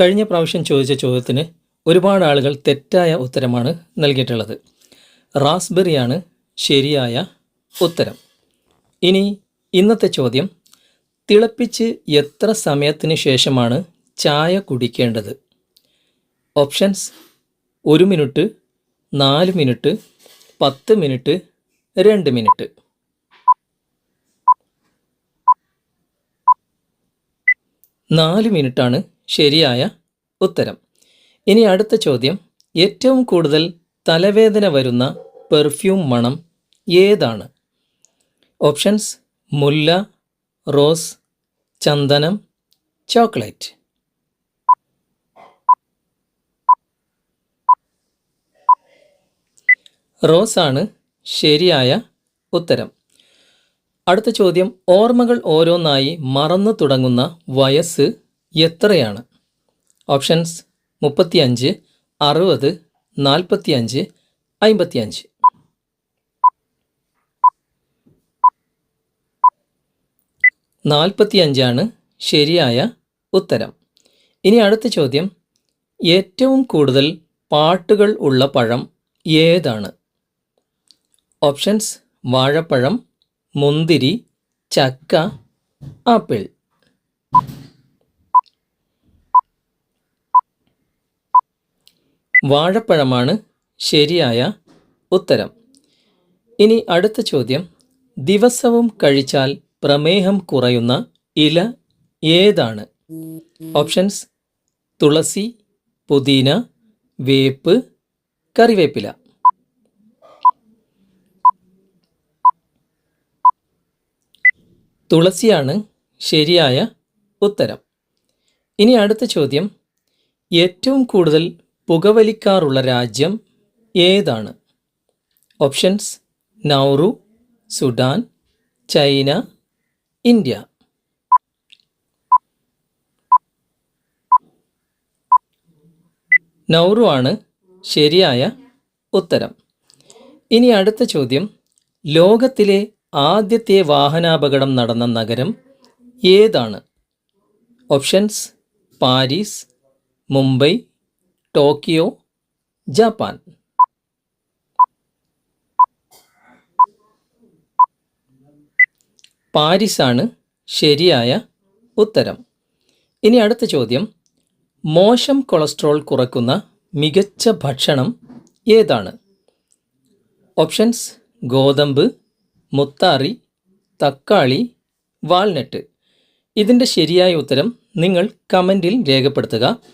കഴിഞ്ഞ പ്രാവശ്യം ചോദിച്ച ചോദ്യത്തിന് ഒരുപാട് ആളുകൾ തെറ്റായ ഉത്തരമാണ് നൽകിയിട്ടുള്ളത്. റാസ്ബെറിയാണ് ശരിയായ ഉത്തരം. ഇനി ഇന്നത്തെ ചോദ്യം തിളപ്പിച്ച് എത്ര സമയത്തിന് ശേഷമാണ് ചായ കുടിക്കേണ്ടത്? ഓപ്ഷൻസ് ഒരു മിനിറ്റ് നാല് മിനിറ്റ് പത്ത് മിനിറ്റ് രണ്ട് മിനിറ്റ്. നാല് മിനിറ്റാണ് ശരിയായ ഉത്തരം. ഇനി അടുത്ത ചോദ്യം. ഏറ്റവും കൂടുതൽ തലവേദന വരുന്ന പെർഫ്യൂം മണം ഏതാണ്? ഓപ്ഷൻസ് മുല്ല റോസ് ചന്ദനം ചോക്ലേറ്റ്. റോസാണ് ശരിയായ ഉത്തരം. അടുത്ത ചോദ്യം. ഓർമ്മകൾ ഓരോന്നായി മറന്നു തുടങ്ങുന്ന വയസ്സ് എത്രയാണ്? ഓപ്ഷൻസ് മുപ്പത്തിയഞ്ച് അറുപത് നാൽപ്പത്തിയഞ്ച് അമ്പത്തിയഞ്ച്. നാൽപ്പത്തിയഞ്ചാണ് ശരിയായ ഉത്തരം. ഇനി അടുത്ത ചോദ്യം. ഏറ്റവും കൂടുതൽ പാട്ടുകൾ ഉള്ള പഴം ഏതാണ്? ഓപ്ഷൻസ് വാഴപ്പഴം മുന്തിരി ചക്ക ആപ്പിൾ. വാഴപ്പഴമാണ് ശരിയായ ഉത്തരം. ഇനി അടുത്ത ചോദ്യം. ദിവസവും കഴിച്ചാൽ പ്രമേഹം കുറയുന്ന ഇല ഏതാണ്? ഓപ്ഷൻസ് തുളസി പുതിന വേപ്പ് കറിവേപ്പില. തുളസിയാണ് ശരിയായ ഉത്തരം. ഇനി അടുത്ത ചോദ്യം. ഏറ്റവും കൂടുതൽ പുകവലിക്കാറുള്ള രാജ്യം ഏതാണ്? Options Nauru Sudan China India. Nauru ആണ് ശരിയായ ഉത്തരം. ഇനി അടുത്ത ചോദ്യം. ലോകത്തിലെ ആദ്യത്തെ വാഹനാപകടം നടന്ന നഗരം ഏതാണ്? Options Paris Mumbai Tokyo Japan. പാരീസാണ് ശരിയായ ഉത്തരം. ഇനി അടുത്ത ചോദ്യം. മോശം കൊളസ്ട്രോൾ കുറയ്ക്കുന്ന മികച്ച ഭക്ഷണം ഏതാണ്? ഓപ്ഷൻസ് ഗോതമ്പ് മുത്താറി തക്കാളി വാൾനട്ട്. ഇതിന്റെ ശരിയായ ഉത്തരം നിങ്ങൾ കമന്റിൽ രേഖപ്പെടുത്തുക.